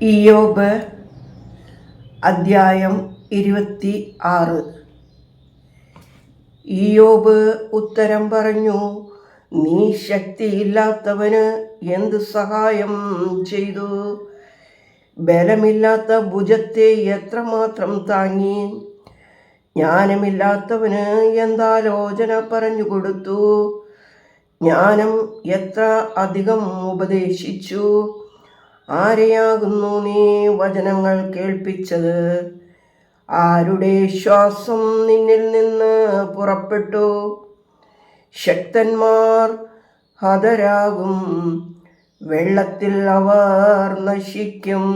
ഇയോബ് അദ്ധ്യായം ഇരുപത്തി ആറ്. ഇയോബ് ഉത്തരം പറഞ്ഞു നീ ശക്തിയില്ലാത്തവന് എന്ത് സഹായം ചെയ്തു? ബലമില്ലാത്ത ഭുജത്തെ എത്രമാത്രം താങ്ങി? ജ്ഞാനമില്ലാത്തവന് എന്താലോചന പറഞ്ഞു കൊടുത്തു? ജ്ഞാനം എത്ര അധികം ഉപദേശിച്ചു? ആരെയാകുന്നു നീ വചനങ്ങൾ കേൾപ്പിച്ചത്? ആരുടെ ശ്വാസം നിന്നിൽ നിന്ന് പുറപ്പെട്ടു? ശക്തന്മാർ ഹതരാകും വെള്ളത്തിൽ അവർ നശിക്കും.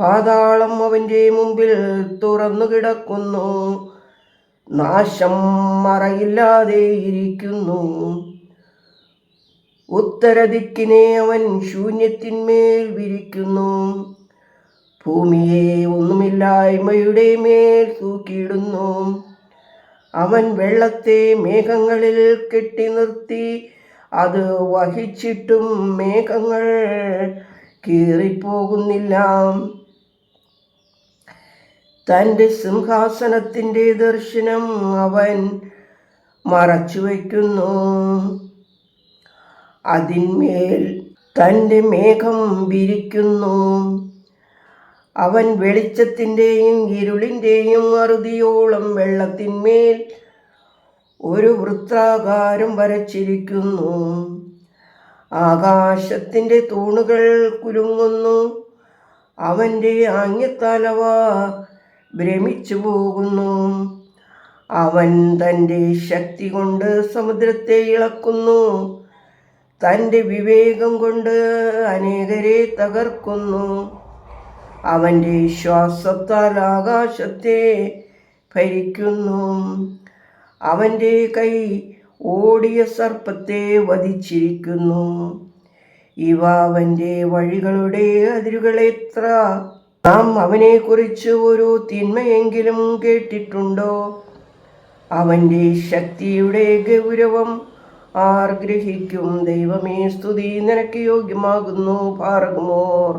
പാതാളം അവന്റെ മുമ്പിൽ തുറന്നു കിടക്കുന്നു നാശം മറയില്ലാതെ ഇരിക്കുന്നു. ഉത്തരദിക്കിനെ അവൻ ശൂന്യത്തിന്മേൽ വിരിക്കുന്നു. ഭൂമിയെ ഒന്നുമില്ലായ്മയുടെ മേൽ തൂക്കിയിടുന്നു. അവൻ വെള്ളത്തെ മേഘങ്ങളിൽ കെട്ടി നിർത്തി. അത് വഹിച്ചിട്ടും മേഘങ്ങൾ കീറിപ്പോകുന്നില്ല. തന്റെ സിംഹാസനത്തിന്റെ ദർശനം അവൻ മറച്ചു വയ്ക്കുന്നു അതിന്മേൽ തന്റെ മേഘം വിരിക്കുന്നു. അവൻ വെളിച്ചത്തിന്റെയും ഇരുളിന്റെയും അറുതിയോളം വെള്ളത്തിന്മേൽ ഒരു വൃത്താകാരം വരച്ചിരിക്കുന്നു. ആകാശത്തിന്റെ തൂണുകൾ കുലുങ്ങുന്നു. അവന്റെ ആംഗ്യത്തലവ ഭ്രമിച്ചു പോകുന്നു. അവൻ തന്റെ ശക്തി കൊണ്ട് സമുദ്രത്തെ ഇളക്കുന്നു. തന്റെ വിവേകം കൊണ്ട് അനേകരെ തകർക്കുന്നു. അവന്റെ ശ്വാസത്താൽ ആകാശത്തെ ഭരിക്കുന്നു. അവന്റെ കൈ ഓടിയ സർപ്പത്തെ വധിച്ചിരിക്കുന്നു. ഇവ അവന്റെ വഴികളുടെ അതിരുകളെത്ര നാം അവനെക്കുറിച്ച് ഒരു തിന്മയെങ്കിലും കേട്ടിട്ടുണ്ടോ? അവന്റെ ശക്തിയുടെ ഗൗരവം ആർ ഗ്രഹിക്കും ദൈവമേ സ്തുതി. നിനക്ക് യോഗ്യമാകുന്നു ഭാർഗമോർ